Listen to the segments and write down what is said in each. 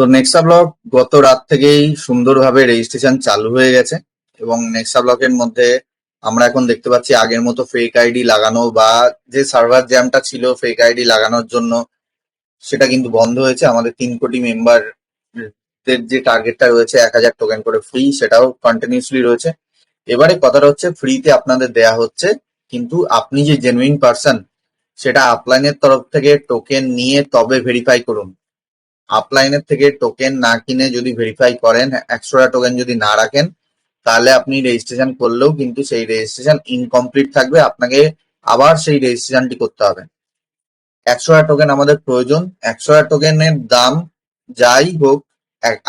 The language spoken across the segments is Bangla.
তো নেক্সা ব্লক গত রাত থেকেই সুন্দরভাবে রেজিস্ট্রেশন চালু হয়ে গেছে এবং নেক্সা ব্লকের মধ্যে আমরা এখন দেখতে পাচ্ছি আগের মতো ফেক আইডি লাগানো বা যে সার্ভার জ্যামটা ছিল ফেক আইডি লাগানোর জন্য সেটা কিন্তু বন্ধ হয়েছে। আমাদের তিন কোটি মেম্বার যে টার্গেটটা রয়েছে, এক হাজার টোকেন করে ফ্রি সেটাও কন্টিনিউসলি রয়েছে। এবারে কথাটা হচ্ছে ফ্রিতে আপনাদের দেয়া হচ্ছে, কিন্তু আপনি যে জেনুইন পার্সন সেটা আপলাইনের তরফ থেকে টোকেন নিয়ে তবে ভেরিফাই করুন। আপলাইনের থেকে টোকেন না কিনে যদি ভেরিফাই করেন একশোটা টোকেন যদি না রাখেন, তাহলে আপনি রেজিস্ট্রেশন করলেও কিন্তু সেই রেজিস্ট্রেশন ইনকমপ্লিট থাকবে। আপনাকে আবার সেই রেজিস্ট্রেশনটি করতে হবে। একশোটা টোকেন আমাদের প্রয়োজন। একশোটা টোকেনের দাম যাই হোক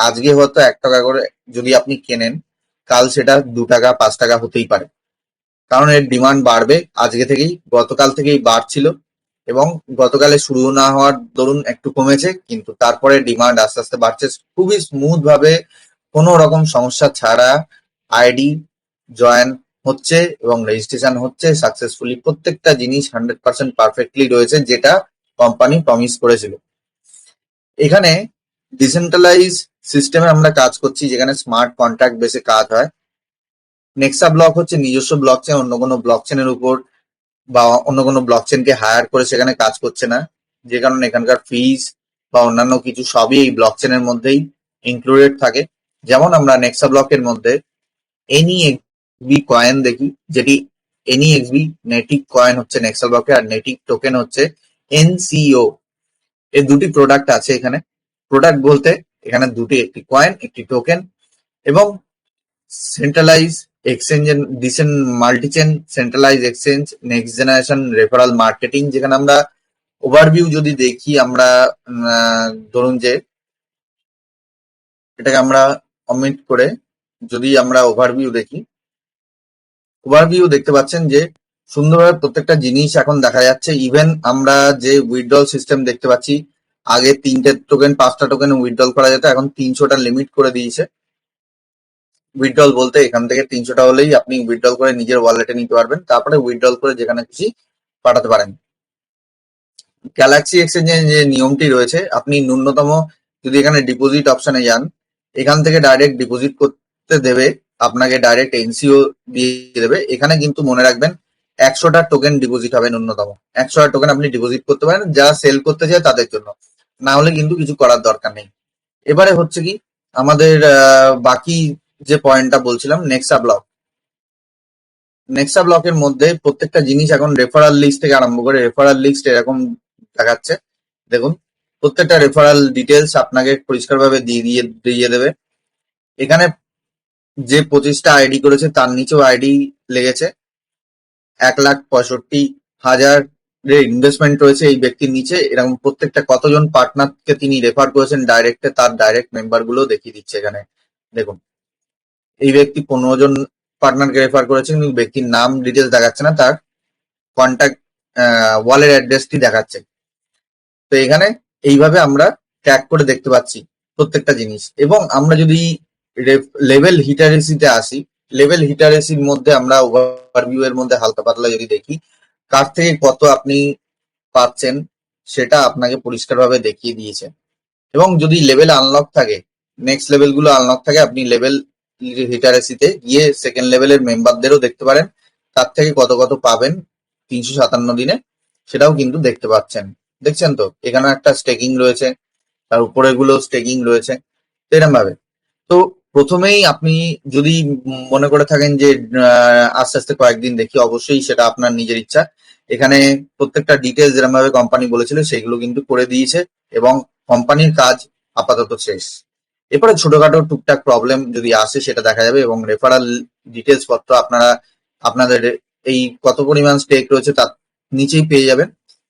আজকে হয়তো এক টাকা করে যদি আপনি কেনেন, কাল সেটা দু টাকা, পাঁচ টাকা হতেই পারে। কারণ এর ডিমান্ড বাড়বে। আজকে থেকেই, গতকাল থেকেই বাড়ছিল। এবং গতকালে শুরু না হওয়ার দরুন একটু কমেছে, কিন্তু তারপরে ডিমান্ড আস্তে আস্তে বাড়ছে। খুবই স্মুথ ভাবে কোনো রকম সমস্যা ছাড়া আইডি জয়েন হচ্ছে এবং রেজিস্ট্রেশন হচ্ছে সাকসেসফুলি প্রত্যেকটা জিনিস হান্ড্রেড পার্সেন্ট পারফেক্টলি রয়েছে যেটা কোম্পানি প্রমিস করেছিল। এখানে ডিসেন্ট্রালাইজ সিস্টেমে আমরা কাজ করছি, যেখানে স্মার্ট কন্ট্রাক্ট বেসে কাজ হয়। নেক্সা ব্লক হচ্ছে নিজস্ব ব্লক চেন অন্য কোনো ব্লক চেনের উপর। বা অন্য কোনো ব্লক চেনকে হায়ার করে সেখানে কাজ করছে না। যে কারণে এখানকার ফিজ বা অন্যান্য কিছু সবই এই ব্লক চেনের মধ্যেই ইনক্লুডেড থাকে। যেমন আমরা নেক্সা ব্লকের মধ্যে এনি এক্সবি কয়েন দেখি, যেটি এনি এক্সবি নেটিক কয়েন হচ্ছে নেক্সা ব্লকে আর নেটিক টোকেন হচ্ছে এনসিও এই দুটি প্রোডাক্ট আছে এখানে। প্রোডাক্ট বলতে এখানে দুটি, একটি কয়েন একটি টোকেন এবং centralise exchange ডিসেন multichain centralise exchange next generation referral marketing যেখানে আমরা ওভারভিউ যদি দেখি, আমরা ধরুন যে এটাকে আমরা অমিট করে যদি আমরা ওভারভিউ দেখি ওভারভিউ দেখতে পাচ্ছেন যে সুন্দরভাবে প্রত্যেকটা জিনিস এখন দেখা যাচ্ছে ইভেন আমরা যে উইথড্রল সিস্টেম দেখতে পাচ্ছি, আগে তিনটে টোকেন পাঁচটা টোকেন উইথড্রল করা যেত, এখন তিনশোটা লিমিট করে দিয়েছে। উইথড্রল বলতে এখান থেকে তিনশোটা হলেই আপনি উইথড্রল করে নিজের ওয়ালেটে নিতে পারবেন। তারপরে উইথড্রল করে যেখানে খুশি পাঠাতে পারেন। গ্যালাক্সি এক্সচেঞ্জের যে নিয়মটি রয়েছে, আপনি ন্যূনতম যদি এখানে ডিপোজিট অপশনে যান, এখান থেকে ডাইরেক্ট ডিপোজিট করতে দেবে, আপনাকে ডাইরেক্ট এনসিও দিয়ে দেবে। এখানে কিন্তু মনে রাখবেন, একশোটা টোকেন ডিপোজিট হবে ন্যূনতম। একশোটা টোকেন আপনি ডিপোজিট করতে পারেন যারা সেল করতে চায় তাদের জন্য। না হলে কিন্তু কিছু করার দরকার নেই। এবারে হচ্ছে কি, আমাদের বাকি যে পয়েন্টটা বলছিলাম নেক্সা ব্লক নেক্সা ব্লকের মধ্যে প্রত্যেকটা জিনিস এখন রেফারাল লিস্ট থেকে আরম্ভ করে রেফারাল লিস্ট এরকম দেখাচ্ছে। দেখুন, প্রত্যেকটা রেফারাল ডিটেলস আপনাকে পরিষ্কারভাবে দিয়ে দিয়ে দিয়ে দেবে। এখানে যে পঁচিশটা আইডি করেছে, তার নিচেও আইডি লেগেছে। এক লাখ পঁয়ষট্টি হাজার ইনভেস্টমেন্ট রয়েছে এই ব্যক্তির নিচে। এরকম প্রত্যেকটা কতজন পার্টনারকে তিনি রেফার করেছেন ডাইরেক্টে তার ডাইরেক্ট মেম্বারগুলো দেখিয়ে দিচ্ছে এখানে। দেখুন এই ব্যক্তি পনেরো জন পার্টনারকে রেফার করেছেন কিন্তু ব্যক্তির নাম ডিটেলস দেখাচ্ছে না, তার কন্ট্যাক্ট ওয়ালের অ্যাড্রেসটি দেখাচ্ছে। তো এখানে এইভাবে আমরা ট্র্যাক করে দেখতে পাচ্ছি প্রত্যেকটা জিনিস। এবং আমরা যদি লেভেল হিটারেসিতে আসি লেভেল হিটারেসির মধ্যে আমরা ওভারভিউ এর মধ্যে হালকা পাতলা যদি দেখি, কার থেকে কত আপনি পাচ্ছেন, সেটা আপনাকে পরিষ্কারভাবে দেখিয়ে দিয়েছে। এবং যদি লেভেল আনলক থাকে নেক্সট লেভেলগুলো আনলক থাকে, আপনি লেভেল হিটারেসিতে গিয়ে সেকেন্ড লেভেলের মেম্বারদেরও দেখতে পারেন। তার থেকে কত কত পাবেন তিনশো সাতান্ন দিনে, সেটাও কিন্তু দেখতে পাচ্ছেন। দেখছেন তো? এখানে একটা স্টেকিং রয়েছে, তার উপরে গুলো স্টেকিং রয়েছে এরকম ভাবে। তো প্রথমেই আপনি যদি মনে করে থাকেন যে আস্তে আস্তে কয়েকদিন দেখি, অবশ্যই সেটা আপনার নিজের ইচ্ছা। এখানে প্রত্যেকটা ডিটেলস যেরকম ভাবে কোম্পানি বলেছিল, সেগুলো কিন্তু করে দিয়েছে এবং কোম্পানির কাজ আপাতত শেষ। এরপরে ছোটখাটো টুকটাক প্রবলেম যদি আসে, সেটা দেখা যাবে এবং রেফারাল ডিটেলস পত্র আপনারা, আপনাদের এই কত পরিমাণ স্টেক রয়েছে তার নিচেই পেয়ে যাবেন।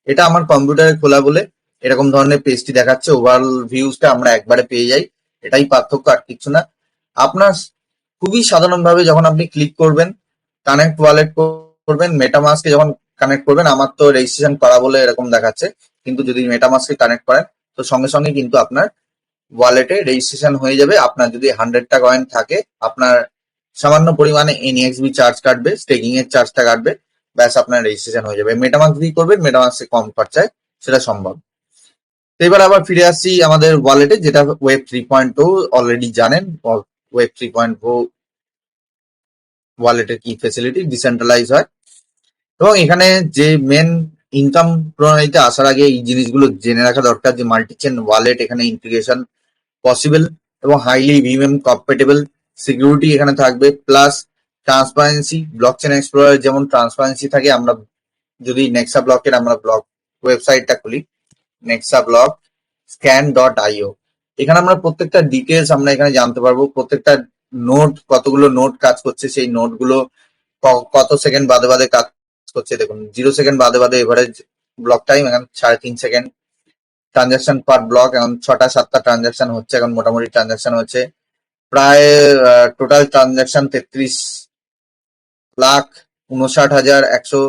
এটা আমার কম্পিউটারে খোলা বলে এরকম ধরনের পেজটি দেখাচ্ছে ওভারঅল ভিউজটা আমরা একবারে পেয়ে যাই, এটাই পার্থক্য আর কিছু না। আপনার খুবই সাধারণভাবে যখন আপনি ক্লিক করবেন কানেক্ট ওয়ালেট করবেন মেটামাস্কে যখন কানেক্ট করবেন, আমার তো রেজিস্ট্রেশন করা বলে এরকম দেখাচ্ছে, কিন্তু যদি মেটামাস্কে কানেক্ট করেন, তো সঙ্গে সঙ্গে কিন্তু আপনার ওয়ালেটে রেজিস্ট্রেশন হয়ে যাবে। আপনার যদি হান্ড্রেডটা কয়েন থাকে, আপনার সামান্য পরিমাণে এনএক্সবি চার্জ কাটবে স্টেকিং এর চার্জটা কাটবে, ব্যাস আপনার রেজিস্ট্রেশন হয়ে যাবে। মেটামাস্ক দিয়ে করবেন মেটামাস্কে কম খরচায় সেটা সম্ভব। তো এবার আবার ফিরে আসছি আমাদের ওয়ালেটে যেটা web three point two already জানেন ওয়েব থ্রি পয়েন্ট টু ওয়ালেটের কি ফেসিলিটি ডিসেন্ট্রালাইজ হয়। এবং এখানে যে মেন ইনকাম প্রণালীতে আসার আগে এই জিনিসগুলো জেনে রাখা দরকার যে মাল্টিচেন ওয়ালেট এখানে ইন্টিগ্রেশন পসিবল এবং হাইলি ভিএম কম্পেটেবল সিকিউরিটি এখানে থাকবে plus transparency block chain explorer যেমন ট্রান্সপারেন্সি থাকে, আমরা যদি নেক্সা ব্লকের আমরা ব্লক ওয়েবসাইটটা খুলি Nexa block scan dot IO এখানে আমরা প্রত্যেকটা ডিটেলস আমরা এখানে জানতে পারব, প্রত্যেকটা নোট কতগুলো নোট কাজ করছে, সেই নোটগুলো কত সেকেন্ড বাদে বাদে কাজ করছে। দেখুন জিরো সেকেন্ড বাদে বাদে এভারেজ ব্লক টাইম এখানে সাড়ে তিন সেকেন্ড ট্রানজাকশন পার ব্লক এখন ছটা, সাতটা ট্রানজাকশন হচ্ছে, এখন মোটামুটি ট্রানজাকশন হচ্ছে। প্রায় টোটাল ট্রানজাকশন তেত্রিশ লাখ উনষাট হাজার একশো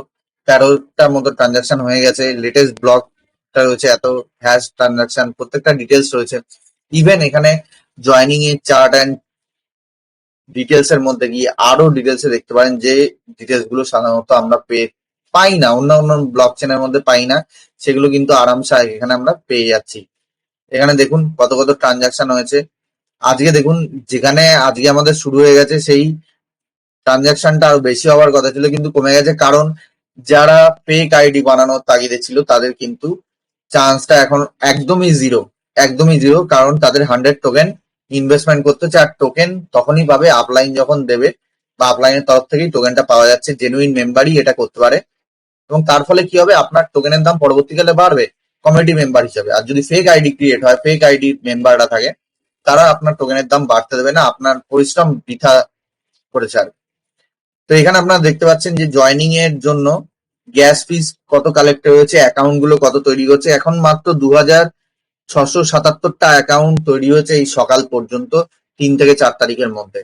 তেরোটার মতো ট্রানজাকশন হয়ে গেছে। লেটেস্ট ব্লকটা রয়েছে, এত হ্যাশ ট্রানজাকশন প্রত্যেকটা ডিটেলস রয়েছে। ইভেন এখানে জয়নিং এর চার্ট অ্যান্ড ডিটেলস এর মধ্যে গিয়ে আরও ডিটেলস দেখতে পারেন যে ডিটেলসগুলো সাধারণত আমরা পেয়ে পাই না, অন্য অন্য ব্লক চেনের মধ্যে পাই না, সেগুলো কিন্তু আরামসে এখানে আমরা পেয়ে যাচ্ছি। এখানে দেখুন কত কত ট্রানজাকশন হয়েছে। আজকে দেখুন যেখানে আজকে আমাদের শুরু হয়ে গেছে সেই ট্রানজাকশনটা আরও বেশি হওয়ার কথা ছিল, কিন্তু কমে গেছে কারণ যারা ফেক আইডি বানানোর তাগিদে ছিল, তাদের কিন্তু চান্সটা এখন একদমই জিরো একদমই জিরো কারণ তাদের হান্ড্রেড টোকেন ইনভেস্টমেন্ট করতে হচ্ছে, আর টোকেন তখনই পাবে আপলাইন যখন দেবে, বা আপলাইনের তরফ থেকেই টোকেনটা পাওয়া যাচ্ছে জেনুইন মেম্বারই এটা করতে পারে। এবং তার ফলে কি হবে? আপনার টোকেনের দাম পরবর্তীকালে বাড়বে কমিউনিটি মেম্বার হিসেবে। আর যদি ফেক আইডি ক্রিয়েট হয় ফেক আইডি মেম্বাররা থাকে, তারা আপনার টোকেনের দাম বাড়তে দেবে না, আপনার পরিশ্রম বৃথা করেছে আর তো এখানে আপনারা দেখতে পাচ্ছেন যে জয়নিং এর জন্য গ্যাস ফিস কত কালেক্ট হয়েছে অ্যাকাউন্টগুলো কত তৈরি হচ্ছে। এখন মাত্র দু হাজার ছশো সাতাত্তরটা অ্যাকাউন্ট তৈরি হয়েছে এই সকাল পর্যন্ত, তিন থেকে চার তারিখের মধ্যে।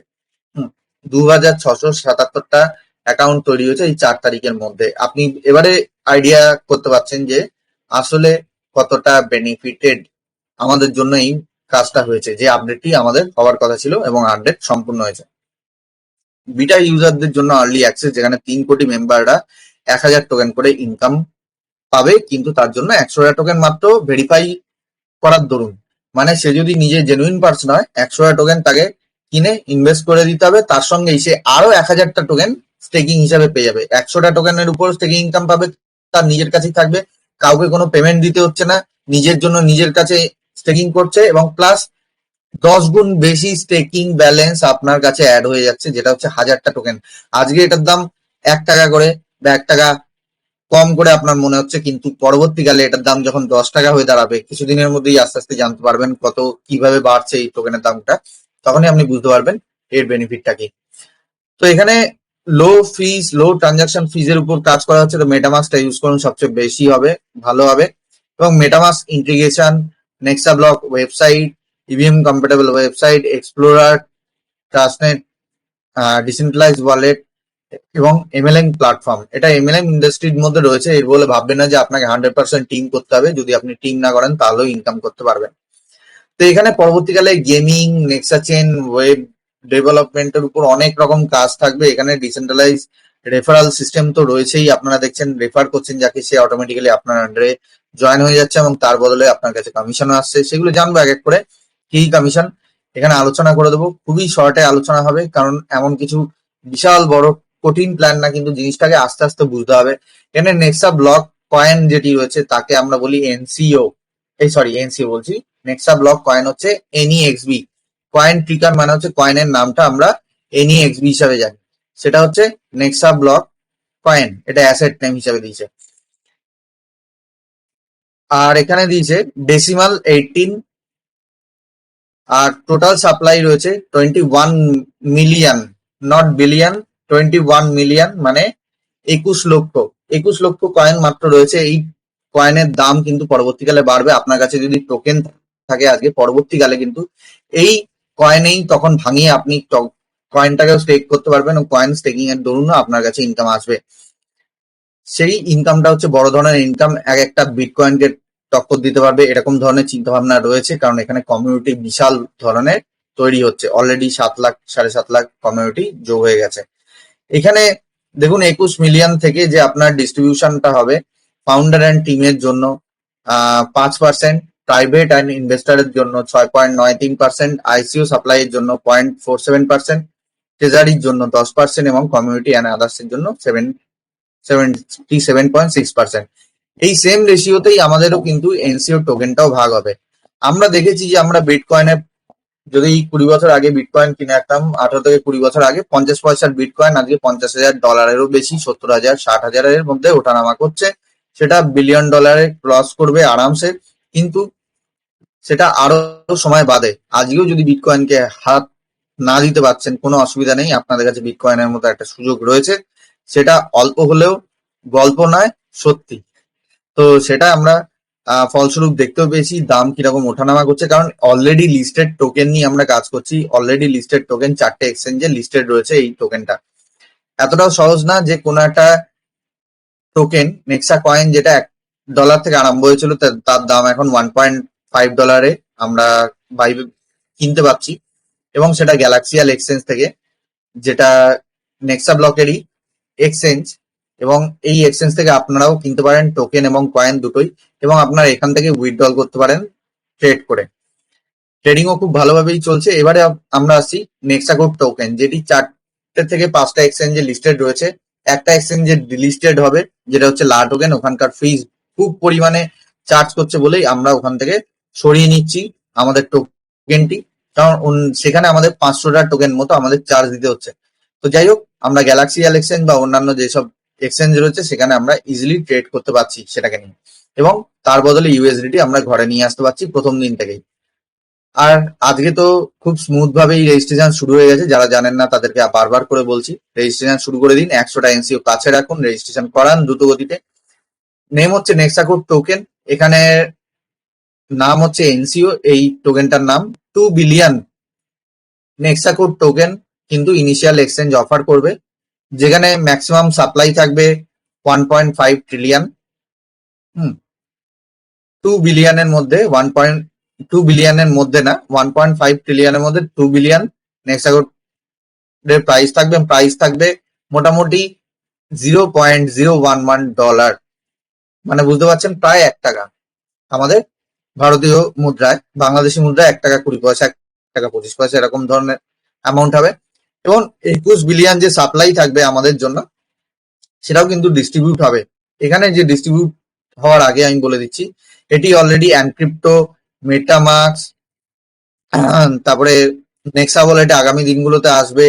দু হাজার ছশো সাতাত্তরটা অ্যাকাউন্ট তৈরি হয়েছে এই চার তারিখের মধ্যে। আপনি এবারে আইডিয়া করতে পারছেন যে আসলে কতটা বেনিফিটেড আমাদের জন্য এই কাজটা হয়েছে, যে আপডেটটি আমাদের হওয়ার কথা ছিল এবং আপডেট সম্পূর্ণ হয়েছে। বিটা ইউজারদের জন্য আর্লি অ্যাক্সেস যেখানে তিন কোটি মেম্বাররা এক হাজার টোকেন করে ইনকাম পাবে, কিন্তু তার জন্য একশো হাজার টোকেন মাত্র ভেরিফাই করার দরুন। মানে সে যদি নিজে জেনুইন পার্সন হয়, একশো টোকেন তাকে কিনে ইনভেস্ট করে দিতে হবে, তার সঙ্গে সে আরও এক হাজারটা টোকেন স্টেকিং হিসাবে পেয়ে যাবে। একশোটা টোকেনের উপর স্টেকিং ইনকাম পাবে, তার নিজের কাছেই থাকবে। কাউকে কোনো পেমেন্ট দিতে হচ্ছে না, নিজের জন্য নিজের কাছে স্টেকিং করছে এবং প্লাস দশ গুণ বেশি স্টেকিং ব্যালেন্স আপনার কাছে অ্যাড হয়ে যাচ্ছে, যেটা হচ্ছে হাজারটা টোকেন আজকে এটার দাম এক টাকা করে বা এক টাকা কম করে আপনার মনে হচ্ছে, কিন্তু পরবর্তীকালে এটার দাম যখন দশ টাকা হয়ে দাঁড়াবে, কিছুদিনের মধ্যেই আস্তে আস্তে জানতে পারবেন কত, কীভাবে বাড়ছে এই টোকেনের দামটা। তখনই আপনি বুঝতে পারবেন এর বেনিফিটটা কি। তো এখানে লো ফিজ লো ট্রানজাকশন ফিজের উপর কাজ করা হচ্ছে, তো মেটামাসটা ইউজ করুন, সবচেয়ে বেশি হবে, ভালো হবে। এবং MetaMask integration Nexa block website EVM compatible website explorer TrustNet decentralise wallet এবং এমএলএম প্ল্যাটফর্ম এটা এমএলএম ইন্ডাস্ট্রির মধ্যে রয়েছে, এর বলে ভাববেন না যে আপনাকে হান্ড্রেড পার্সেন্ট টিম করতে হবে, যদি আপনি টিম না করেন তাহলেও ইনকাম করতে পারবেন। তো এখানে পরবর্তীকালে গেমিং নেক্সা চেন ওয়েব ডেভেলপমেন্টের উপর অনেক রকম কাজ থাকবে। এখানে ডিসেন্ট্রালাইজ রেফারাল সিস্টেম তো রয়েছেই। আপনারা দেখছেন রেফার করছেন যাকে, সে অটোমেটিক্যালি আপনার আন্ডারে জয়েন হয়ে যাচ্ছে এবং তার বদলে আপনার কাছে কমিশনও আসছে। সেগুলো জানব এক এক করে। কি কমিশন এখানে আলোচনা করে দেবো। খুবই শর্টে আলোচনা হবে, কারণ এমন কিছু বিশাল, বড়, কঠিন প্ল্যান না, কিন্তু জিনিসটাকে আস্তে আস্তে বুঝতে হবে। এখানে নেক্সা ব্লক কয়েন যেটি রয়েছে, তাকে আমরা বলি এনসিও এই সরি এনসিও বলছি। নেক্সা ব্লক কয়েন হচ্ছে এনইএক্সবি কয়েন ট্রিকার মানে হচ্ছে কয়েনের নামটা আমরা এনইএক্সবি হিসাবে জানি। সেটা হচ্ছে নেক্সা ব্লক কয়েন এটা অ্যাসেট নেম হিসাবে দিয়েছে। আর এখানে দিয়েছে ডেসিমাল এইটিন আর টোটাল সাপ্লাই রয়েছে twenty one million not billion twenty one million মানে একুশ লক্ষ। একুশ লক্ষ কয়েন মাত্র রয়েছে, এই কয়েনের দাম কিন্তু পরবর্তীকালে বাড়বে। আপনার কাছে যদি টোকেন থাকে আজকে, পরবর্তীকালে কিন্তু এই কয়েনেই তখন ভাঙিয়ে আপনি কয়েনটাকেও স্টেক করতে পারবেন কয়েন স্টেকিং এর দরুন আপনার কাছে ইনকাম আসবে। সেই ইনকামটা হচ্ছে বড় ধরনের ইনকাম এক একটা বিটকয়েনকে টক্কর দিতে পারবে, এরকম ধরনের চিন্তা ভাবনা রয়েছে, কারণ এখানে কমিউনিটি বিশাল ধরনের তৈরি হচ্ছে। অলরেডি সাত লাখ, সাড়ে সাত লাখ কমিউনিটি যোগ হয়ে গেছে। এখানে দেখুন একুশ মিলিয়ন থেকে যে আপনার ডিস্ট্রিবিউশনটা হবে ফাউন্ডার অ্যান্ড টিমের জন্য পাঁচ পার্সেন্ট প্রাইভেট অ্যান্ড ইনভেস্টারের জন্য ছয় পয়েন্ট নয় তিন পার্সেন্ট আইসিও সাপ্লাইয়ের জন্য পয়েন্ট ফোর সেভেন পার্সেন্ট ট্রেজারির জন্য দশ পার্সেন্ট এবং কমিউনিটি অ্যান্ড আদার্সের জন্য seven seventy seven point six percent এই সেম রেশিওতেই আমাদেরও কিন্তু এনসিও টোকেনটাও ভাগ হবে। আমরা দেখেছি যে আমরা বিটকয়েনে যদি কুড়ি বছর আগে বিটকয়েন কিনে রাখতাম, আঠারো থেকে কুড়ি বছর আগে পঞ্চাশ পয়সার বিটকয়েন আজকে পঞ্চাশ হাজার ডলারেরও বেশি, সত্তর হাজার, ষাট হাজারের মধ্যে ওঠানামা করছে। সেটা বিলিয়ন ডলারে ক্রস করবে আরামসে। কিন্তু সেটা আরও সময় বাদে। আজকেও যদি বিটকয়েনকে হাত না দিতে পারছেন, কোনো অসুবিধা নেই। আপনাদের কাছে বিটকয়েনের মতো একটা সুযোগ রয়েছে। সেটা অল্প হলেও গল্প নয়, সত্যি। তো সেটা আমরা ফলস্বরূপ দেখতেও পেয়েছি, দাম কীরকম ওঠানামা করছে। কারণ অলরেডি লিস্টেড টোকেন নিয়ে আমরা কাজ করছি। অলরেডি লিস্টেড টোকেন চারটে এক্সচেঞ্জে লিস্টেড রয়েছে এই টোকেনটা এতটাও সহজ না যে কোনো একটা টোকেন নেক্সা কয়েন যেটা এক ডলার থেকে আরম্ভ হয়েছিল তার- দাম এখন ওয়ান পয়েন্ট ফাইভ ডলারে আমরা বাই কিনতে পাচ্ছি এবং সেটা গ্যালাক্সিয়াল এক্সচেঞ্জ থেকে, যেটা নেক্সা ব্লকেরই এক্সচেঞ্জ এবং এই এক্সচেঞ্জ থেকে আপনারাও কিনতে পারেন টোকেন এবং কয়েন দুটোই, এবং আপনারা এখান থেকে উইথড্রল করতে পারেন ট্রেড করে। ট্রেডিংও খুব ভালোভাবেই চলছে। এবারে আমরা আসছি নেক্সাকোড টোকেন যেটি চারটে থেকে পাঁচটা এক্সচেঞ্জে লিস্টেড রয়েছে। একটা এক্সচেঞ্জে ডিলিস্টেড হবে, যেটা হচ্ছে লা টোকেন ওখানকার ফিজ খুব পরিমাণে চার্জ করছে বলেই আমরা ওখান থেকে সরিয়ে নিচ্ছি আমাদের টোকেনটি কারণ সেখানে আমাদের পাঁচশোটা টোকেন মতো আমাদের চার্জ দিতে হচ্ছে। তো যাই হোক, আমরা গ্যালাক্সিয়াল এক্সচেঞ্জ বা অন্যান্য যেসব এক্সচেঞ্জ রয়েছে, সেখানে আমরা ইজিলি ট্রেড করতে পারছি সেটাকে নিয়ে। এবং তার বদলে ইউএসডিটি আমরা ঘরে নিয়ে আসতে পারছি প্রথম দিন থেকেই। আর আজকে তো খুব স্মুথ ভাবেই রেজিস্ট্রেশন শুরু হয়ে গেছে। যারা জানেন না, তাদেরকে বারবার করে বলছি রেজিস্ট্রেশন শুরু করে দিন। একশোটা এনসিও কাছে রাখুন রেজিস্ট্রেশন করান দ্রুত গতিতে। নেম হচ্ছে নেক্সাকোড টোকেন এখানে নাম হচ্ছে এনসিও, এই টোকেনটার নাম টু বিলিয়ন। নেক্সাকোড টোকেন, কিন্তু ইনিশিয়াল এক্সচেঞ্জ অফার করবে, যেখানে ম্যাক্সিমাম সাপ্লাই থাকবে one point five trillion hmm. Two বিলিয়নের মধ্যে ওয়ান পয়েন্ট টু বিলিয়নের মধ্যে না ওয়ান পয়েন্ট ফাইভ ট্রিলিয়নের মধ্যে টু বিলিয়ন নেক্সাকোড এর প্রাইস থাকবে প্রাইস থাকবে মোটামুটি zero point zero one one dollar মানে বুঝতে পারছেন, প্রায় এক টাকা। আমাদের ভারতীয় মুদ্রায়, বাংলাদেশি মুদ্রায় এক টাকা কুড়ি পয়সা, এক টাকা পঁচিশ পয়সা এরকম ধরনের অ্যামাউন্ট হবে। এবং একুশ বিলিয়ন যে সাপ্লাই থাকবে আমাদের জন্য, সেটাও কিন্তু ডিস্ট্রিবিউট হবে। এখানে যে ডিস্ট্রিবিউট হওয়ার আগে আমি বলে দিচ্ছি, এটি অলরেডি অ্যানক্রিপ্টো মেটামাক্স তারপরে নেক্সা ওয়ালেটে আগামী দিনগুলোতে আসবে,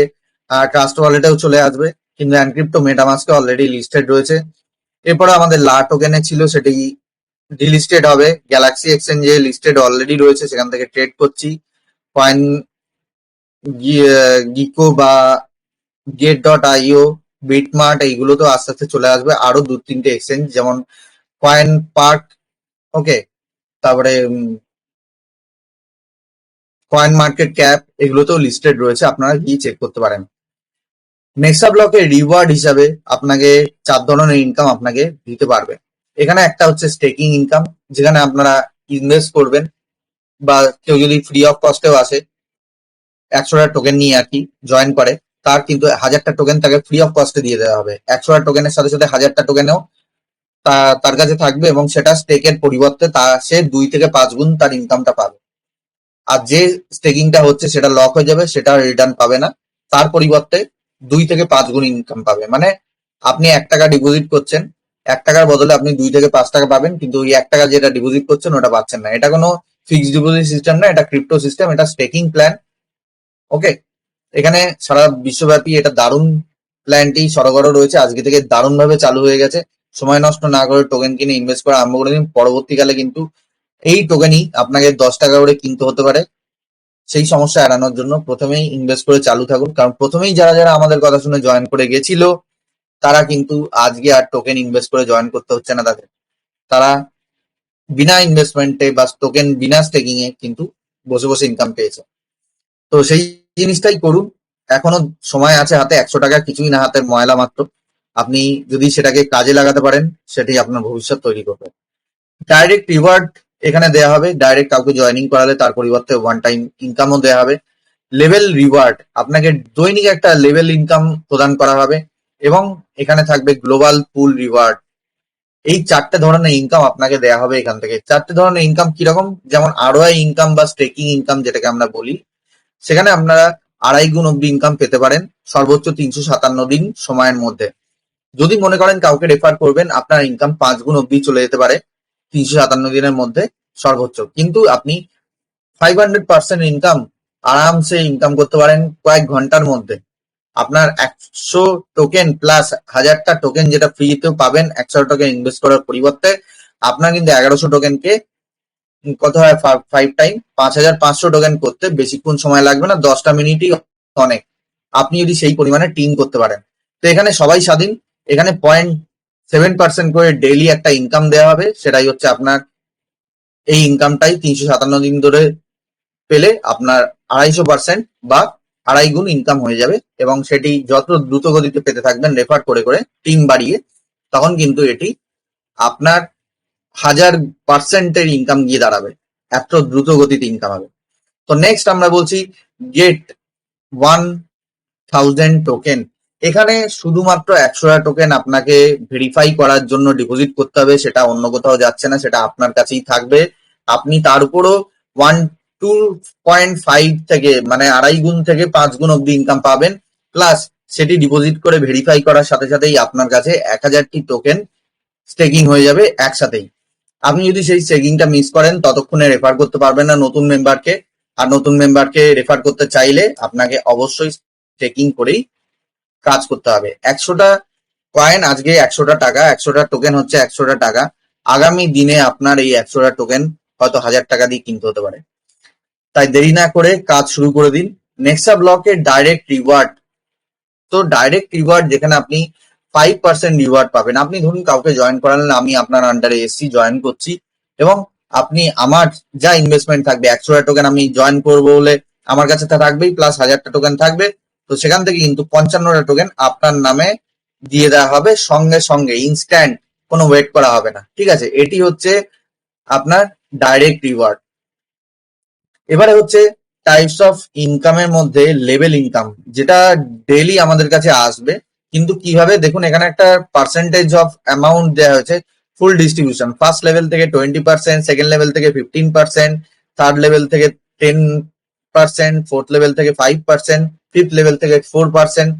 আর ট্রাস্ট ওয়ালেটেও চলে আসবে, কিন্তু অ্যানক্রিপ্টো মেটামাস্কে অলরেডি লিস্টেড রয়েছে। এরপরে আমাদের লা টোকেনে ছিল, সেটি ডিলিস্টেড হবে গ্যালাক্সি এক্সচেঞ্জে লিস্টেড অলরেডি রয়েছে, সেখান থেকে ট্রেড করছি। কয়েন গিকো বা গেট ডট আইও বিটমার্ট এইগুলো তো আস্তে আস্তে চলে আসবে, আরও দু তিনটে এক্সচেঞ্জ যেমন কয়েন পার্ক ওকে তারপরে কয়েন মার্কেট ক্যাপ এগুলোতেও লিস্টেড রয়েছে, আপনারা গিয়ে চেক করতে পারেন। নেক্সা ব্লকে রিওয়ার্ড হিসাবে আপনাকে চার ধরনের ইনকাম আপনাকে দিতে পারবে। এখানে একটা হচ্ছে স্টেকিং ইনকাম যেখানে আপনারা ইনভেস্ট করবেন বা কেউ যদি ফ্রি অফ কস্টেও আসে, একশোটা টোকেন নিয়ে আর কি জয়েন করে, তার কিন্তু হাজারটা টোকেন তাকে ফ্রি অফ কস্টে দিয়ে দেওয়া হবে। একশোটা টোকেনের সাথে সাথে হাজারটা টোকেনও তার কাছে থাকবে এবং সেটা স্টেকের পরিবর্তে তা সে দুই থেকে পাঁচ গুণ তার ইনকামটা পাবে। আর যে স্টেকিংটা হচ্ছে সেটা লক হয়ে যাবে, সেটা রিটার্ন পাবে না। তার পরিবর্তে দুই থেকে পাঁচ গুণ ইনকাম পাবে। মানে আপনি এক টাকা ডিপোজিট করছেন এক টাকার বদলে আপনি দুই থেকে পাঁচ টাকা পাবেন, কিন্তু ওই এক টাকা যেটা ডিপোজিট করছেন ওটা পাচ্ছেন না। এটা কোনো ফিক্সড ডিপোজিট সিস্টেম না, এটা ক্রিপ্টো সিস্টেম এটা স্টেকিং প্ল্যান ওকে এখানে সারা বিশ্বব্যাপী এটা দারুণ প্ল্যানটি সরগর রয়েছে, আজকে থেকে দারুণ ভাবে চালু হয়ে গেছে। সময় নষ্ট না করে টোকেন কিনে ইনভেস্ট করা আরম্ভ করে দিন। পরবর্তীকালে কিন্তু এই টোকেনই আপনাকে দশ টাকা করে কিনতে হতে পারে। সেই সমস্যা এড়ানোর জন্য প্রথমেই ইনভেস্ট করে চালু থাকুন। কারণ প্রথমেই যারা যারা আমাদের কথা শুনে জয়েন করে গেছিল তারা কিন্তু আজকে আর টোকেন ইনভেস্ট করে জয়েন করতে হচ্ছে না তাদের। তারা বিনা ইনভেস্টমেন্টে বা টোকেন বিনা স্টেকিং এ কিন্তু বসে বসে ইনকাম পেয়েছে। তো সেই জিনিসটাই করুন। এখনও সময় আছে হাতে, একশো টাকা কিছুই না হাতের ময়লা মাত্র। আপনি যদি সেটাকে কাজে লাগাতে পারেন, সেটাই আপনার ভবিষ্যৎ তৈরি করবে। ডাইরেক্ট রিওয়ার্ড এখানে দেওয়া হবে। ডাইরেক্ট কাউকে জয়েনিং করালে তার পরিবর্তে ওয়ান টাইম ইনকামও দেওয়া হবে। লেভেল রিওয়ার্ড আপনাকে দৈনিক একটা লেভেল ইনকাম প্রদান করা হবে। এবং এখানে থাকবে গ্লোবাল পুল রিওয়ার্ড এই চারটে ধরনের ইনকাম আপনাকে দেয়া হবে এখান থেকে। চারটে ধরনের ইনকাম কীরকম? যেমন আরওআই ইনকাম বা স্টেকিং ইনকাম যেটাকে আমরা বলি, সেখানে আপনারা আড়াই গুণ অব্দি ইনকাম পেতে পারেন, সর্বোচ্চ তিনশো সাতান্ন দিন সময়ের মধ্যে। যদি মনে করেন কাউকে রেফার করবেন, আপনার ইনকাম পাঁচ গুণ অব্দি চলে যেতে পারে, তিনশো সাতান্ন দিনের মধ্যে সর্বোচ্চ। কিন্তু আপনি ফাইভ হান্ড্রেড পার্সেন্ট ইনকাম আরামসে ইনকাম করতে পারেন কয়েক ঘণ্টার মধ্যে। আপনার একশো টোকেন প্লাস হাজারটা টোকেন যেটা ফ্রিতেও পাবেন, একশো টোকেন ইনভেস্ট করার পরিবর্তে আপনার কিন্তু এগারোশো টোকেনকে কত হয় ফাইভ টাইম পাঁচ হাজার পাঁচশো টোকেন করতে বেশিক্ষণ সময় লাগবে না, দশটা মিনিটই অনেক। আপনি যদি সেই পরিমাণে টিম করতে পারেন। তো এখানে সবাই স্বাধীন, এখানে পয়েন্ট সেভেন পার্সেন্ট করে ডেইলি একটা ইনকাম দেওয়া হবে, সেটাই হচ্ছে আপনার এই ইনকামটাই তিনশো সাতান্ন দিন ধরে পেলে আপনার আড়াইশো পার্সেন্ট বা আড়াই গুণ ইনকাম হয়ে যাবে এবং সেটি যত দ্রুত গতিতে পেতে থাকবেন রেফার করে করে টিম বাড়িয়ে, তখন কিন্তু এটি আপনার হাজার পার্সেন্টের ইনকাম গিয়ে দাঁড়াবে। এত দ্রুত গতিতে ইনকাম হবে। তো নেক্সট আমরা বলছি গেট ওয়ান থাউজেন্ড টোকেন এখানে শুধুমাত্র একশোটা টোকেন আপনাকে ভেরিফাই করার জন্য ডিপোজিট করতে হবে, সেটা অন্য কোথাও যাচ্ছে না, সেটা আপনার কাছেই থাকবে। আপনি তার উপরও ওয়ান টু পয়েন্ট ফাইভ থেকে মানে আড়াই গুণ থেকে পাঁচ গুণ অব্দি ইনকাম পাবেন। প্লাস সেটি ডিপোজিট করে ভেরিফাই করার সাথে সাথেই আপনার কাছে এক হাজারটি টোকেন স্টেকিং হয়ে যাবে একসাথেই। আপনি যদি সেই স্টেকিংটা মিস করেন, ততক্ষণে রেফার করতে পারবেন না নতুন মেম্বারকে আর নতুন মেম্বারকে রেফার করতে চাইলে আপনাকে অবশ্যই স্টেকিং করেই কাজ করতে হবে। একশোটা কয়েন আজকে একশোটা টাকা, একশোটা টোকেন হচ্ছে একশোটা টাকা। আগামী দিনে আপনার এই একশোটা টোকেন হয়তো হাজার টাকা দিয়ে কিনতে হতে পারে। তাই দেরি না করে কাজ শুরু করে দিন। নেক্সা ব্লকে ডাইরেক্ট রিওয়ার্ড তো ডাইরেক্ট রিওয়ার্ড যেখানে আপনি ফাইভ পার্সেন্ট রিওয়ার্ড পাবেন। আপনি ধরুন কাউকে জয়েন করালেন, আমি আপনার আন্ডারে এসছি জয়েন করছি, এবং আপনি আমার যা ইনভেস্টমেন্ট থাকবে একশোটা টোকেন আমি জয়েন করব বলে আমার কাছে তা থাকবেই প্লাস হাজারটা টোকেন থাকবে। তো সেখান থেকে কিন্তু পঞ্চান্নটা টোকেন আপনার নামে দিয়ে দেওয়া হবে। সঙ্গে সঙ্গে ইনস্ট্যান্ট কোনো ওয়েট করা হবে না। ঠিক আছে, এটি হচ্ছে আপনার ডাইরেক্ট রিওয়ার্ড এবারে হচ্ছে টাইপস অফ ইনকামের মধ্যে লেভেল ইনকাম যেটা ডেইলি আমাদের কাছে আসবে। কিন্তু কীভাবে? দেখুন, এখানে একটা পার্সেন্টেজ অফ অ্যামাউন্ট দেওয়া হয়েছে ফুল ডিস্ট্রিবিউশন ফার্স্ট লেভেল থেকে টোয়েন্টি পার্সেন্ট সেকেন্ড লেভেল থেকে ফিফটিন পার্সেন্ট থার্ড লেভেল থেকে টেন পার্সেন্ট ফোর্থ লেভেল থেকে ফাইভ পার্সেন্ট ফিফথ লেভেল থেকে ফোর পার্সেন্ট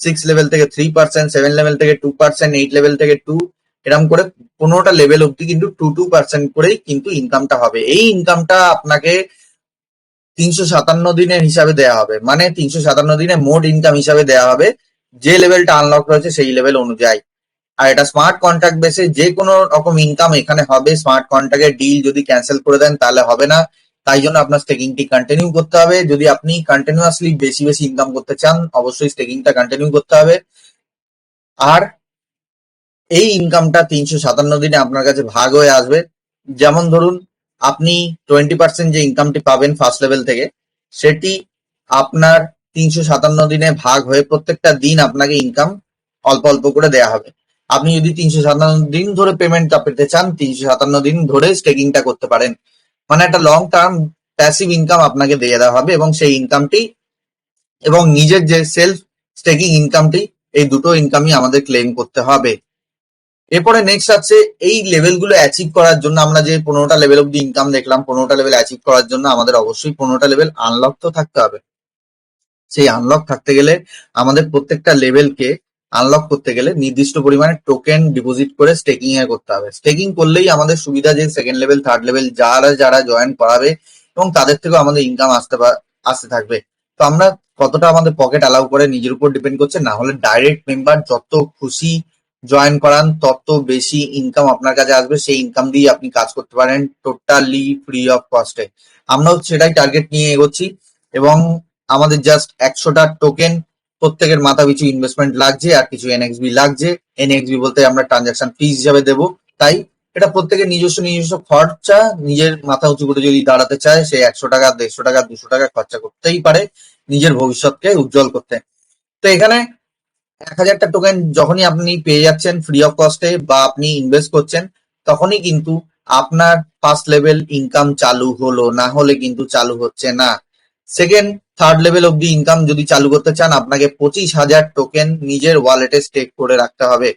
সিক্স লেভেল থেকে থ্রি পার্সেন্ট সেভেন লেভেল থেকে টু পার্সেন্ট এইট লেভেল থেকে টু এরকম করে পনেরোটা লেভেল অব্দি কিন্তু টু টু পার্সেন্ট করেই কিন্তু ইনকামটা হবে। এই ইনকামটা আপনাকে তিনশো সাতান্ন দিনের হিসাবে দেয়া হবে। মানে তিনশো সাতান্ন দিনে মোট ইনকাম হিসাবে দেয়া হবে। যে লেভেলটা আনলক রয়েছে সেই লেভেল অনুযায়ী। আর এটা স্মার্ট কন্ট্রাক্ট বেসে যে কোনো রকম ইনকাম এখানে হবে। স্মার্ট কন্ট্রাক্টের ডিল যদি ক্যান্সেল করে দেন, তাহলে হবে না। তাই জন্য আপনার স্টেকিংটি কন্টিনিউ করতে হবে। যদি আপনি কন্টিনিউয়াসলি বেশি বেশি ইনকাম করতে চান, অবশ্যই স্টেকিংটা কন্টিনিউ করতে হবে। আর এই ইনকামটা তিনশো সাতান্ন দিনে আপনার কাছে ভাগ হয়ে আসবে। যেমন ধরুন আপনি টোয়েন্টি পার্সেন্ট যে ইনকামটি পাবেন ফার্স্ট লেভেল থেকে, সেটি আপনার তিনশো সাতান্ন দিনে ভাগ হয়ে প্রত্যেকটা দিন আপনাকে ইনকাম অল্প অল্প করে দেয়া হবে। আপনি যদি তিনশো সাতান্ন দিন ধরে পেমেন্টটা পেতে চান, তিনশো সাতান্ন দিন ধরে স্টেকিংটা করতে পারেন। মানে একটা লং টার্ম প্যাসিভ ইনকাম আপনাকে দিয়ে দেওয়া হবে এবং সেই ইনকামটি এবং নিজের যে সেলফ স্টেকিং ইনকামটি এই দুটো ইনকামই আমাদের ক্লেম করতে হবে। এরপরে নেক্সট আছে, এই লেভেলগুলো অ্যাচিভ করার জন্য আমরা যে পনেরোটা লেভেল অব্দি ইনকাম দেখলাম, পনেরোটা লেভেল অ্যাচিভ করার জন্য আমাদের অবশ্যই পনেরোটা লেভেল আনলক তো থাকতে হবে। সেই আনলক থাকতে গেলে আমাদের প্রত্যেকটা লেভেলকে আনলক করতে গেলে নির্দিষ্ট পরিমাণে টোকেন ডিপোজিট করে স্টেকিং এ করতে হবে। স্টেকিং করলেই আমাদের সুবিধা যে সেকেন্ড লেভেল থার্ড লেভেল যারা যারা জয়েন করাবে এবং তাদের থেকেও আমাদের ইনকাম আসতে আসতে থাকবে। তো আমরা কতটা আমাদের পকেট অ্যালাউ করে নিজের উপর ডিপেন্ড করছে, না হলে ডাইরেক্ট মেম্বার যত খুশি জয়েন করান, তত বেশি ইনকাম আপনার কাছে আসবে। সেই ইনকাম দিয়ে আপনি কাজ করতে পারেন টোটালি ফ্রি অফ কস্টে আমরাও সেটাই টার্গেট নিয়ে এগোচ্ছি এবং আমাদের জাস্ট একশোটা টোকেন প্রত্যেকের মাথা পিছু ইনভেস্টমেন্ট লাগছে, আর কিছু এনএক্সবি লাগছে। এনএক্সবি বলতে আমরা ট্রানজাকশন ফিস হিসাবে দেব। তাই এটা প্রত্যেকের নিজস্ব নিজস্ব খরচা, নিজের মাথা উঁচু করে যদি দাঁড়াতে চায়, সে একশো টাকা, দেড়শো টাকা, দুশো টাকা খরচা করতেই পারে নিজের ভবিষ্যৎকে উজ্জ্বল করতে। তো এখানে এক হাজারটা টোকেন যখনই আপনি পেয়ে যাচ্ছেন ফ্রি অফ কস্টে বা আপনি ইনভেস্ট করছেন, তখনই কিন্তু আপনার ফার্স্ট লেভেল ইনকাম চালু হলো, না হলে কিন্তু চালু হচ্ছে না। সেকেন্ড থার্ড লেভেল অব্দি ইনকাম যদি চালু করতে চান, আপনাকে পঁচিশ হাজার টোকেন নিজের ওয়ালেটে স্টেক করে রাখতে হবে।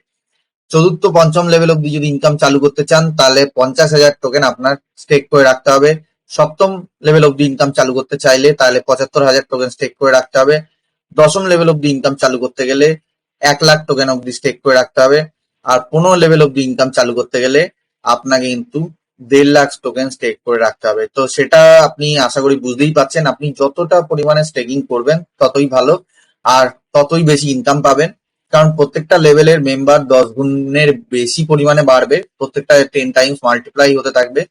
চতুর্থ, পঞ্চম লেভেল অব্দি যদি ইনকাম চালু করতে চান, তাহলে পঞ্চাশ হাজার টোকেন আপনার স্টেক করে রাখতে হবে। সপ্তম লেভেল অব্দি ইনকাম চালু করতে চাইলে, তাহলে পঁচাত্তর হাজার টোকেন স্টেক করে রাখতে হবে। দশম লেভেল অব্দি ইনকাম চালু করতে গেলে এক লাখ টোকেন অব্দি স্টেক করে রাখতে হবে। আর পনেরো লেভেল অব্দি ইনকাম চালু করতে গেলে আপনাকে কিন্তু দেড় লাখ টোকেন স্টেক করে রাখতে হবে। তো সেটা আপনি আশা করি বুঝতেই পাচ্ছেন আপনি যতটা পরিমাণে স্টেকিং করবেন, ততই ভালো। আর ততই বেশি ইনকাম পাবেন। কারণ প্রত্যেকটা লেভেলের মেম্বার দশ গুণের বেশি পরিমাণে বাড়বে। প্রত্যেকটা টেন টাইমস মাল্টিপ্লাই হতে থাকবে।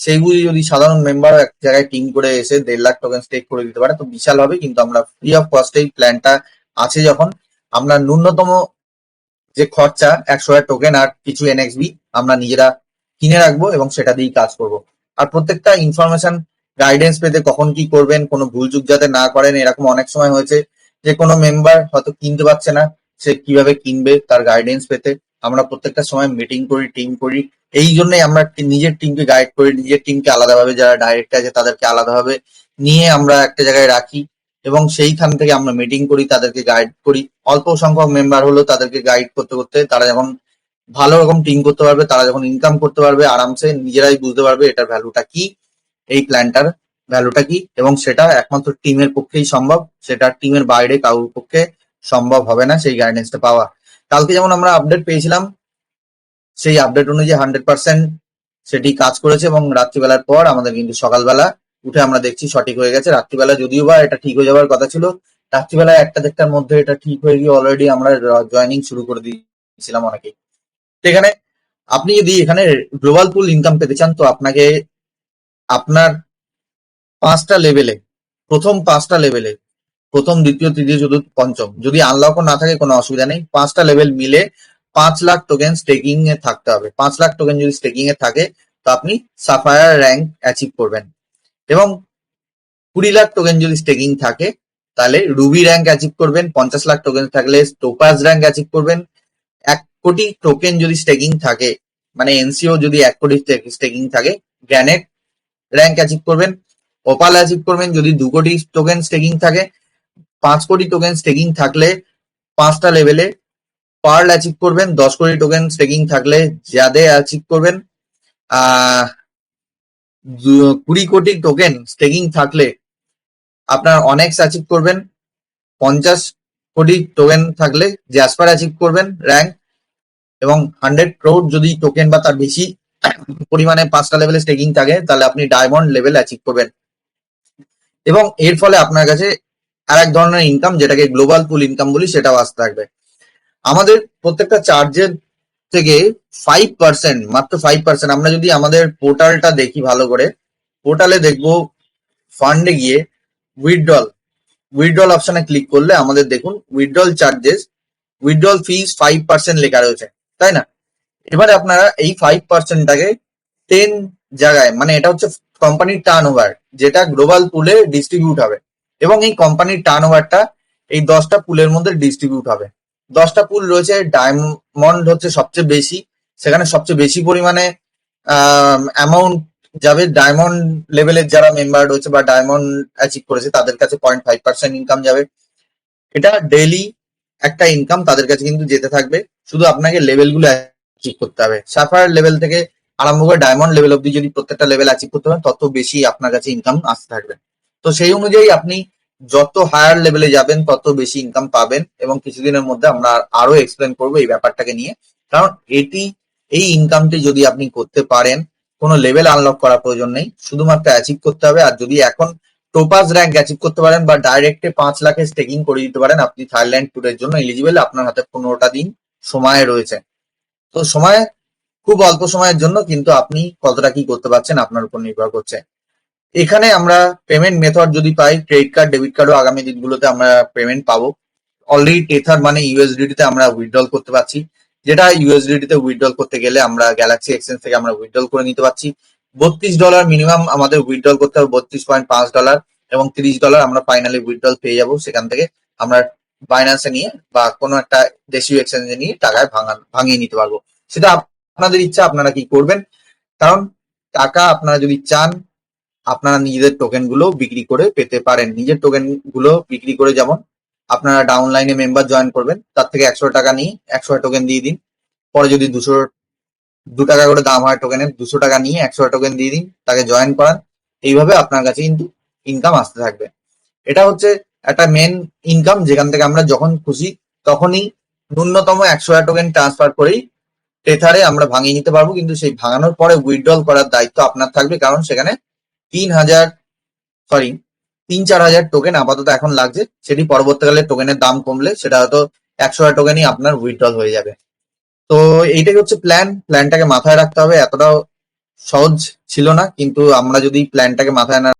সেইগুলি যদি সাধারণ মেম্বার এক জায়গায় টিম করে এসে দেড় লাখ টোকেন স্টেক করে দিতে পারে, তো বিশাল হবে। কিন্তু আমরা ফ্রি অফ কস্টে এই প্ল্যানটা আছে যখন। আমরা ন্যূনতম যে খরচা, একশো টোকেন আর কিছু এনএক্সবি আমরা নিজেরা কিনে রাখব এবং সেটা দিয়েই কাজ করব। আর প্রত্যেকটা ইনফরমেশন গাইডেন্স পেতে কখন কি করবেন, কোনো ভুল চুক যাতে না করেন, এরকম অনেক সময় হয়েছে যে কোনো মেম্বার হয়তো কিনতে পারছে না, সে কীভাবে কিনবে তার গাইডেন্স পেতে। আমরা প্রত্যেকটা সময় মিটিং করি টিম করি। এই জন্যই আমরা নিজের টিমকে গাইড করি, নিজের টিমকে আলাদাভাবে, যারা ডাইরেক্ট আছে তাদেরকে আলাদাভাবে নিয়ে আমরা একটা জায়গায় রাখি। এবং সেইখান থেকে আমরা মিটিং করি, তাদেরকে গাইড করি। অল্প সংখ্যক মেম্বার হলেও তাদেরকে গাইড করতে করতে তারা যখন ভালো রকম টিম করতে পারবে, তারা যখন ইনকাম করতে পারবে, আরামসে নিজেরাই বুঝতে পারবে এটার ভ্যালুটা কি, এই প্ল্যানটার ভ্যালুটা কি, এবং সেটা একমাত্র টিমের পক্ষেই সম্ভব, সেটা টিমের বাইরে কারোর পক্ষে সম্ভব হবে না সেই গাইডেন্সটা পাওয়া। কালকে যেমন আমরা আপডেট পেয়েছিলাম, সেই আপডেট অনুযায়ী হান্ড্রেড পার্সেন্ট সেটি কাজ করেছে এবং রাত্রিবেলার পর আমাদের কিন্তু সকালবেলা উঠে আমরা দেখছি সঠিক হয়ে গেছে। রাত্রিবেলা যদিও বা এটা ঠিক হয়ে যাওয়ার কথা ছিল রাত্রিবেলা একটা দেড়টার মধ্যে এটা ঠিক হয়ে গিয়ে অলরেডি আমরা জয়েনিং শুরু করে দিয়েছিলাম অনেকেই। এখানে আপনি যদি এখানে গ্লোবাল পুল ইনকাম পেতে চান, তো আপনাকে আপনার পাঁচটা লেভেলে প্রথম পাঁচটা লেভেলে প্রথম, দ্বিতীয়, তৃতীয়, চতুর্থ, পঞ্চম, যদি আনলকও না থাকে, কোনো অসুবিধা নেই। পাঁচটা লেভেল মিলে পাঁচ লাখ টোকেন স্টেকিং এ থাকতে হবে। পাঁচ লাখ টোকেন যদি স্টেকিং এ থাকে, তো আপনি সাফায়ার র্যাঙ্ক অ্যাচিভ করবেন। এবং কুড়ি লাখ টোকেন যদি স্টেকিং থাকে, তাহলে রুবি র্যাঙ্ক অ্যাচিভ করবেন, পঞ্চাশ লাখ টোকেন থাকলে টোপাজ র্যাঙ্ক অ্যাচিভ করবেন। এক কোটি টোকেন যদি স্টেকিং থাকে মানে এনসিও যদি এক কোটি স্টেকিং থাকে গ্র্যানেট র্যাঙ্ক অ্যাচিভ করবেন ওপাল অ্যাচিভ করবেন যদি দু কোটি টোকেন স্টেকিং থাকে। পাঁচ কোটি টোকেন স্টেকিং থাকলে পাঁচটা লেভেলে পার্ল অ্যাচিভ করবেন, দশ কোটি টোকেন স্টেকিং থাকলে জাদে অ্যাচিভ করবেন। আহ কুড়ি কোটি টোকেন স্টেকিং থাকলে আপনার অনেক্স অ্যাচিভ করবেন। পঞ্চাশ কোটি টোকেন থাকলে জ্যাসপার অ্যাচিভ করবেন র্যাঙ্ক এবং হান্ড্রেড ক্রোড যদি টোকেন বা তার বেশি পরিমাণে পাঁচটা লেভেলে স্টেকিং থাকে, তাহলে আপনি ডায়মন্ড লেভেল অ্যাচিভ করবেন। এবং এর ফলে আপনার কাছে আর এক ধরনের ইনকাম যেটাকে গ্লোবাল পুল ইনকাম বলি, সেটাও আসতে থাকবে। আমাদের প্রত্যেকটা চার্জের থেকে ফাইভ পার্সেন্ট মাত্র ফাইভ পার্সেন্ট আমরা যদি আমাদের পোর্টালটা দেখি ভালো করে পোর্টালে দেখব ফান্ডে গিয়ে উইথড্রল উইথড্রল অপশনে ক্লিক করলে আমাদের দেখুন withdrawal charges withdrawal fees five percent লেখা রয়েছে, তাই না? এবারে আপনারা এই ফাইভ পার্সেন্টটাকে টেন জায়গায় মানে এটা হচ্ছে কোম্পানির টার্ন ওভার যেটা গ্লোবাল পুলে ডিস্ট্রিবিউট হবে। এবং এই কোম্পানির টার্ন ওভারটা এই দশটা পুলের মধ্যে ডিস্ট্রিবিউট হবে। দশটা পুল রয়েছে ডায়মন্ড হচ্ছে সবচেয়ে বেশি। সেখানে সবচেয়ে বেশি পরিমাণে অ্যামাউন্ট যাবে ডায়মন্ড লেভেলের যারা মেম্বার রয়েছে বা ডায়মন্ড অ্যাচিভ করেছে, তাদের কাছে পয়েন্ট ফাইভ পার্সেন্ট ইনকাম যাবে। এটা ডেইলি একটা ইনকাম তাদের কাছে কিন্তু যেতে থাকবে। শুধু আপনাকে লেভেলগুলো অ্যাচিভ করতে হবে। সাফার লেভেল থেকে আরম্ভ করে ডায়মন্ড লেভেল অব্দি যদি প্রত্যেকটা লেভেল অ্যাচিভ করতে পারেন, তত বেশি আপনার কাছে ইনকাম আসতে থাকবে। তো সেই অনুযায়ী আপনি যত হায়ার লেভেলে যাবেন, তত বেশি ইনকাম পাবেন এবং কিছুদিনের মধ্যে আমরা আরও এক্সপ্লেন করব এই ব্যাপারটাকে নিয়ে। কারণ এটি, এই ইনকামটি যদি আপনি করতে পারেন, কোনো লেভেল আনলক করার প্রয়োজন নেই। শুধুমাত্র অ্যাচিভ করতে হবে। আর যদি এখন টোপাস র্যাঙ্ক অ্যাচিভ করতে পারেন বা ডাইরেক্টে পাঁচ লাখে স্টেকিং করে দিতে পারেন, আপনি থাইল্যান্ড ট্যুরের জন্য এলিজিবল আপনার হাতে পনেরোটা দিন সময় রয়েছে। তো সময় খুব অল্প সময়ের জন্য, কিন্তু আপনি কতটা কি করতে পারছেন আপনার উপর নির্ভর করছে। এখানে আমরা পেমেন্ট মেথড যদি পাই ক্রেডিট কার্ড ডেবিট কার্ডও আগামী দিনগুলোতে আমরা পেমেন্ট পাবো। অলরেডি টেথার মানে ইউএসডিটি তে আমরা উইথড্রল করতে পারছি। যেটা ইউএসডিটি তে উইথড্রল করতে গেলে আমরা গ্যালাক্সি এক্সচেঞ্জ থেকে আমরা উইথড্রল করে নিতে পারছি। বত্রিশ ডলার মিনিমাম আমাদের উইথড্রল করতে হবে, বত্রিশ পয়েন্ট পাঁচ ডলার এবং তিরিশ ডলার আমরা ফাইনালি উইথড্রল পেয়ে যাব সেখান থেকে। আমরা বাইন্যান্সে নিয়ে বা কোনো একটা দেশীয় এক্সচেঞ্জে নিয়ে টাকায় ভাঙা, ভাঙিয়ে নিতে পারব। সেটা আপনাদের ইচ্ছা, আপনারা কি করবেন? কারণ টাকা আপনারা যদি চান আপনারা নিজেদের টোকেনগুলো বিক্রি করে পেতে পারেন। নিজের টোকেনগুলো বিক্রি করে যেমন আপনারা ডাউনলাইনে মেম্বার জয়েন করবেন, তার থেকে একশো টাকা নিয়ে একশো টোকেন দিয়ে দিন। পরে যদি দুশো, দু টাকা করে দাম হয় টোকেনের দুশো টাকা নিয়ে একশো টোকেন দিয়ে দিন, তাকে জয়েন করান। এইভাবে আপনার কাছে কিন্তু ইনকাম আসতে থাকবে। এটা হচ্ছে একটা মেন ইনকাম যেখান থেকে আমরা যখন খুশি তখনই ন্যূনতম একশো টোকেন ট্রান্সফার করেই টেথারে আমরা ভাঙিয়ে নিতে পারব। কিন্তু সেই ভাঙানোর পরে উইথড্রল করার দায়িত্ব আপনার থাকবে, কারণ সেখানে তিন হাজার সরি তিন চার হাজার টোকেন আপাতত এখন লাগছে। সেটি পরবর্তীকালে টোকেনের দাম কমলে সেটা হয়তো একশো টোকেনই আপনার উইথড্রল হয়ে যাবে। তো এইটাই হচ্ছে প্ল্যান প্ল্যানটাকে মাথায় রাখতে হবে। এতটাও সহজ ছিল না, কিন্তু আমরা যদি প্ল্যানটাকে মাথায় না